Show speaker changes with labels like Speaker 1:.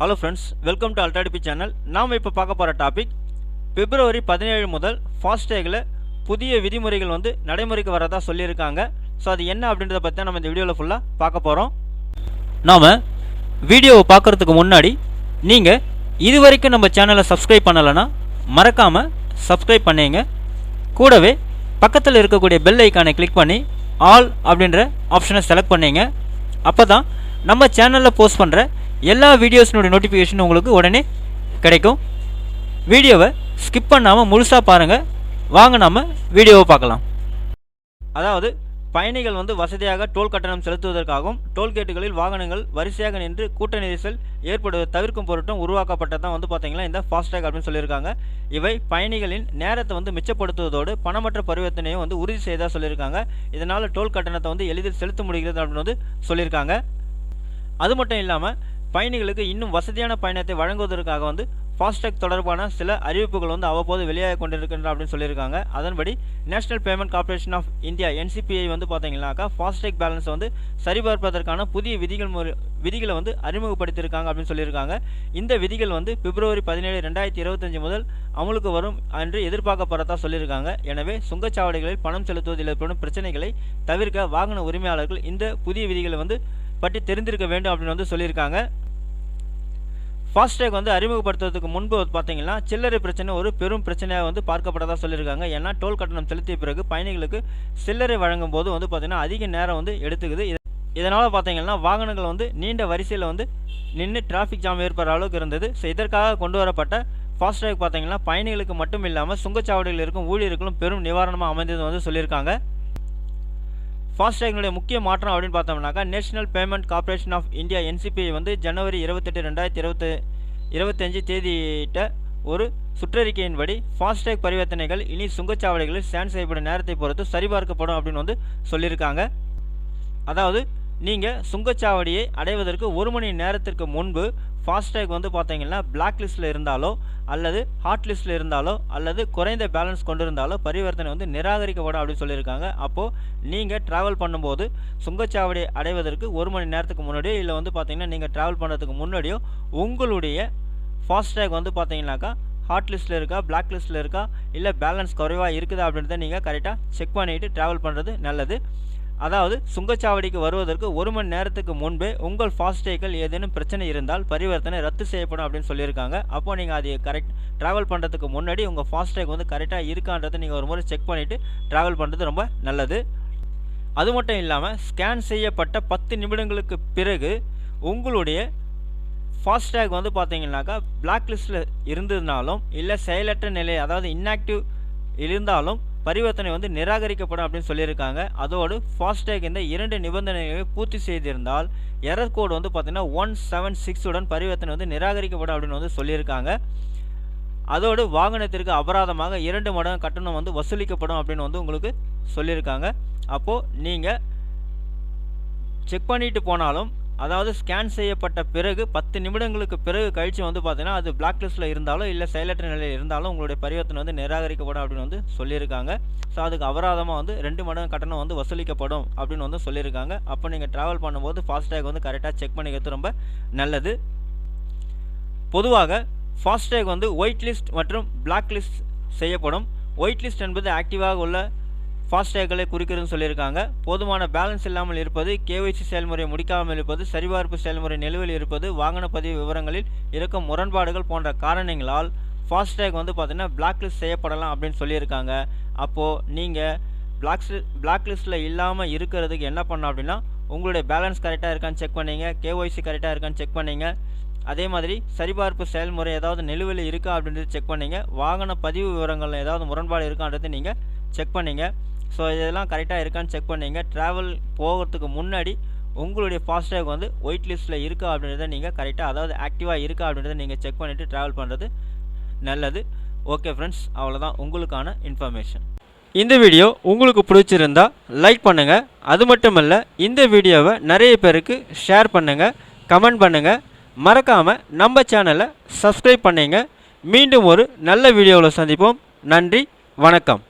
Speaker 1: Hello friends welcome to அல்டாடிபி channel நாம் இப்போ பார்க்க போகிற டாபிக் பிப்ரவரி பதினேழு முதல் ஃபாஸ்டேகில் புதிய விதிமுறைகள் வந்து நடைமுறைக்கு வரதா சொல்லியிருக்காங்க. ஸோ அது என்ன அப்படின்றத பற்றி நம்ம இந்த வீடியோவில் ஃபுல்லாக பார்க்க போகிறோம் நாம் வீடியோவை பார்க்குறதுக்கு முன்னாடி நீங்கள் இது வரைக்கும் நம்ம சேனலை சப்ஸ்கிரைப் பண்ணலைன்னா மறக்காமல் சப்ஸ்கிரைப் பண்ணிங்க. கூடவே பக்கத்தில் இருக்கக்கூடிய பெல் ஐக்கானை கிளிக் பண்ணி ஆல் அப்படின்ற ஆப்ஷனை செலக்ட் பண்ணிங்க. அப்போ தான் நம்ம சேனலில் போஸ்ட் பண்ணுற எல்லா வீடியோஸினுடைய நோட்டிஃபிகேஷன் உங்களுக்கு உடனே கிடைக்கும். வீடியோவை ஸ்கிப் பண்ணாமல் முழுசாக பாருங்கள் வாங்க நாம் வீடியோவை பார்க்கலாம். அதாவது பயணிகள் வந்து வசதியாக டோல் கட்டணம் செலுத்துவதற்காகவும் டோல்கேட்டுகளில் வாகனங்கள் வரிசையாக நின்று கூட்ட நெரிசல் ஏற்படுவதை தவிர்க்கும் பொருட்டும் உருவாக்கப்பட்டதான் வந்து பார்த்தீங்கன்னா இந்த ஃபாஸ்டேக் அப்படின்னு சொல்லியிருக்காங்க. இவை பயணிகளின் நேரத்தை வந்து மிச்சப்படுத்துவதோடு பணமற்ற பரிவர்த்தனையும் வந்து உறுதி செய்ததாக சொல்லியிருக்காங்க. இதனால் டோல் கட்டணத்தை வந்து எளிதில் செலுத்த முடிகிறது அப்படின்னு வந்து சொல்லியிருக்காங்க. அது மட்டும் இல்லாமல் பயணிகளுக்கு இன்னும் வசதியான பயணத்தை வழங்குவதற்காக வந்து ஃபாஸ்டேக் தொடர்பான சில அறிவிப்புகள் வந்து அவ்வப்போது வெளியாகி கொண்டிருக்கின்றன அப்படின்னு சொல்லியிருக்காங்க. அதன்படி National Payment Corporation of India NCBI வந்து பார்த்தீங்கன்னாக்கா ஃபாஸ்டேக் பேலன்ஸை வந்து சரிபார்ப்பதற்கான புதிய விதிகள் முறை விதிகளை வந்து அறிமுகப்படுத்தியிருக்காங்க அப்படின்னு சொல்லியிருக்காங்க. இந்த விதிகள் வந்து பிப்ரவரி பதினேழு ரெண்டாயிரத்தி இருபத்தஞ்சு முதல் அமலுக்கு வரும் என்று எதிர்பார்க்கப்படுறதா சொல்லியிருக்காங்க. எனவே சுங்கச்சாவடிகளில் பணம் செலுத்துவதில் ஏற்படும் பிரச்சனைகளை தவிர்க்க வாகன உரிமையாளர்கள் இந்த புதிய விதிகளை வந்து பற்றி தெரிந்திருக்க வேண்டும் அப்படின்னு வந்து சொல்லியிருக்காங்க. ஃபாஸ்டேக் வந்து அறிமுகப்படுத்துறதுக்கு முன்பு பார்த்தீங்கன்னா சில்லறை பிரச்சனை ஒரு பெரும் பிரச்சனையாக வந்து பார்க்கப்பட்டதாக சொல்லியிருக்காங்க. ஏன்னா டோல் கட்டணம் செலுத்திய பிறகு பயணிகளுக்கு சில்லறை வழங்கும் போது வந்து பார்த்திங்கன்னா அதிக நேரம் வந்து எடுத்துக்குது. இதனால் பார்த்தீங்கன்னா வாகனங்கள் வந்து நீண்ட வரிசையில் வந்து நின்று டிராஃபிக் ஜாம் ஏற்படுற அளவுக்கு இருந்தது. ஸோ இதற்காக கொண்டு வரப்பட்ட ஃபாஸ்டேக் பார்த்தீங்கன்னா பயணிகளுக்கு மட்டும் இல்லாமல் சுங்கச்சாவடியில் இருக்கும் ஊழியர்களும் பெரும் நிவாரணமாக அமைந்தது வந்து சொல்லியிருக்காங்க. ஃபாஸ்டேக்னுடைய முக்கிய மாற்றம் அப்படின்னு பார்த்தோம்னாக்கா National Payment Corporation of India NCBI வந்து ஜனவரி இருபத்தெட்டு ரெண்டாயிரத்தி இருபத்து இருபத்தஞ்சு தேதியிட்ட ஒரு சுற்றறிக்கையின்படி ஃபாஸ்டேக் பரிவர்த்தனைகள் இனி சுங்கச்சாவடிகளில் ஸ்கேன் செய்யப்படும் நேரத்தை பொறுத்து சரிபார்க்கப்படும் அப்படின்னு வந்து சொல்லியிருக்காங்க. அதாவது நீங்கள் சுங்கச்சாவடியை அடைவதற்கு ஒரு மணி நேரத்திற்கு முன்பு ஃபாஸ்டேக் வந்து பார்த்தீங்கன்னா பிளாக் லிஸ்ட்டில் இருந்தாலோ அல்லது ஹாட் லிஸ்ட்டில் இருந்தாலோ அல்லது குறைந்த பேலன்ஸ் கொண்டிருந்தாலோ பரிவர்த்தனை வந்து நிராகரிக்கப்படும் அப்படின்னு சொல்லியிருக்காங்க. அப்போது நீங்கள் ட்ராவல் பண்ணும்போது சுங்கச்சாவடி அடைவதற்கு ஒரு மணி நேரத்துக்கு முன்னாடியோ இல்லை வந்து பார்த்தீங்கன்னா நீங்கள் ட்ராவல் பண்ணுறதுக்கு முன்னாடியோ உங்களுடைய ஃபாஸ்டேக் வந்து பார்த்தீங்கன்னாக்கா ஹாட் லிஸ்ட்டில் இருக்கா பிளாக் லிஸ்ட்டில் இருக்கா இல்லை பேலன்ஸ் குறைவாக இருக்குதா அப்படின்றத நீங்கள் கரெக்டாக செக் பண்ணிவிட்டு ட்ராவல் பண்ணுறது நல்லது. அதாவது சுங்கச்சாவடிக்கு வருவதற்கு ஒரு மணி நேரத்துக்கு முன்பே உங்கள் ஃபாஸ்டேக்கில் ஏதேனும் பிரச்சனை இருந்தால் பரிவர்த்தனை ரத்து செய்யப்படும் அப்படின்னு சொல்லியிருக்காங்க. அப்போ நீங்கள் அது கரெக்ட் ட்ராவல் பண்ணுறதுக்கு முன்னாடி உங்கள் ஃபாஸ்டேக் வந்து கரெக்டாக இருக்கான்றதை நீங்கள் ஒரு முறை செக் பண்ணிவிட்டு ட்ராவல் பண்ணுறது ரொம்ப நல்லது. அது மட்டும் இல்லாமல் ஸ்கேன் செய்யப்பட்ட பத்து நிமிடங்களுக்கு பிறகு உங்களுடைய ஃபாஸ்டேக் வந்து பார்த்தீங்கன்னாக்கா பிளாக் லிஸ்ட்டில் இருந்ததுனாலும் இல்லை செயலற்ற நிலை அதாவது இன்ஆக்டிவ் இருந்தாலும் பரிவர்த்தனை வந்து நிராகரிக்கப்படும் அப்படின்னு சொல்லியிருக்காங்க. அதோடு ஃபாஸ்டேக் இந்த இரண்டு நிபந்தனைகளை பூர்த்தி செய்திருந்தால் எரர் கோடு வந்து பார்த்தீங்கன்னா ஒன் செவன் சிக்ஸுடன் பரிவர்த்தனை வந்து நிராகரிக்கப்படும் அப்படின்னு வந்து சொல்லியிருக்காங்க. அதோடு வாகனத்திற்கு அபராதமாக இரண்டு மடங்கு கட்டணம் வந்து வசூலிக்கப்படும் அப்படின்னு வந்து உங்களுக்கு சொல்லியிருக்காங்க. அப்போது நீங்கள் செக் பண்ணிட்டு போனாலும் அதாவது ஸ்கேன் செய்யப்பட்ட பிறகு பத்து நிமிடங்களுக்கு பிறகு கழித்து வந்து பார்த்தீங்கன்னா அது பிளாக் லிஸ்ட்டில் இருந்தாலும் இல்லை செயலற்ற நிலையில் இருந்தாலும் உங்களுடைய பரிவர்த்தனை வந்து நிராகரிக்கப்படும் அப்படின்னு வந்து சொல்லியிருக்காங்க. ஸோ அதுக்கு அபராதமாக வந்து ரெண்டு மடங்கு கட்டணம் வந்து வசூலிக்கப்படும் அப்படின்னு வந்து சொல்லியிருக்காங்க. அப்போ நீங்கள் ட்ராவல் பண்ணும்போது ஃபாஸ்டேக் வந்து கரெக்டாக செக் பண்ணிக்கிறது ரொம்ப நல்லது. பொதுவாக ஃபாஸ்டேக் வந்து ஒயிட் லிஸ்ட் மற்றும் பிளாக் லிஸ்ட் செய்யப்படும். ஒயிட் லிஸ்ட் என்பது ஆக்டிவாக உள்ள ஃபாஸ்டேக்களை குறிக்கிறதுன்னு சொல்லியிருக்காங்க. போதுமான பேலன்ஸ் இல்லாமல் இருப்பது கேஒய்சி செயல்முறை முடிக்காமல் இருப்பது சரிபார்ப்பு செயல்முறை நிலுவையில் இருப்பது வாகன பதிவு விவரங்களில் இருக்கும் முரண்பாடுகள் போன்ற காரணங்களால் ஃபாஸ்டேக் வந்து பார்த்தீங்கன்னா பிளாக் லிஸ்ட் செய்யப்படலாம் அப்படின்னு சொல்லியிருக்காங்க. அப்போது நீங்கள் பிளாக் பிளாக் லிஸ்ட்டில் இல்லாமல் இருக்கிறதுக்கு என்ன பண்ணோம் அப்படின்னா உங்களுடைய பேலன்ஸ் கரெக்டாக இருக்கான்னு செக் பண்ணீங்க கேஒய்சி கரெக்டாக இருக்கான்னு செக் பண்ணிங்க. அதே மாதிரி சரிபார்ப்பு செயல்முறை ஏதாவது நிலுவையில் இருக்கா அப்படின்றது செக் பண்ணீங்க. வாகன பதிவு விவரங்களில் ஏதாவது முரண்பாடு இருக்கான்றது நீங்கள் செக் பண்ணிங்க. ஸோ இதெல்லாம் கரெக்டாக இருக்கான்னு செக் பண்ணிங்க. ட்ராவல் போகிறதுக்கு முன்னாடி உங்களுடைய ஃபாஸ்டேக் வந்து ஒயிட் லிஸ்ட்டில் இருக்கா அப்படின்றத நீங்கள் கரெக்டாக அதாவது ஆக்டிவாக இருக்கா அப்படின்றத நீங்கள் செக் பண்ணிவிட்டு ட்ராவல் பண்ணுறது நல்லது. ஓகே ஃப்ரெண்ட்ஸ் அவ்வளோதான் உங்களுக்கான இன்ஃபர்மேஷன் இந்த வீடியோ உங்களுக்கு பிடிச்சிருந்தா லைக் பண்ணுங்கள் அது மட்டும் இல்லை இந்த வீடியோவை நிறைய பேருக்கு ஷேர் பண்ணுங்கள் கமெண்ட் பண்ணுங்கள் மறக்காமல் நம்ம சேனலை சப்ஸ்கிரைப் பண்ணிங்க. மீண்டும் ஒரு நல்ல வீடியோவில் சந்திப்போம். நன்றி வணக்கம்.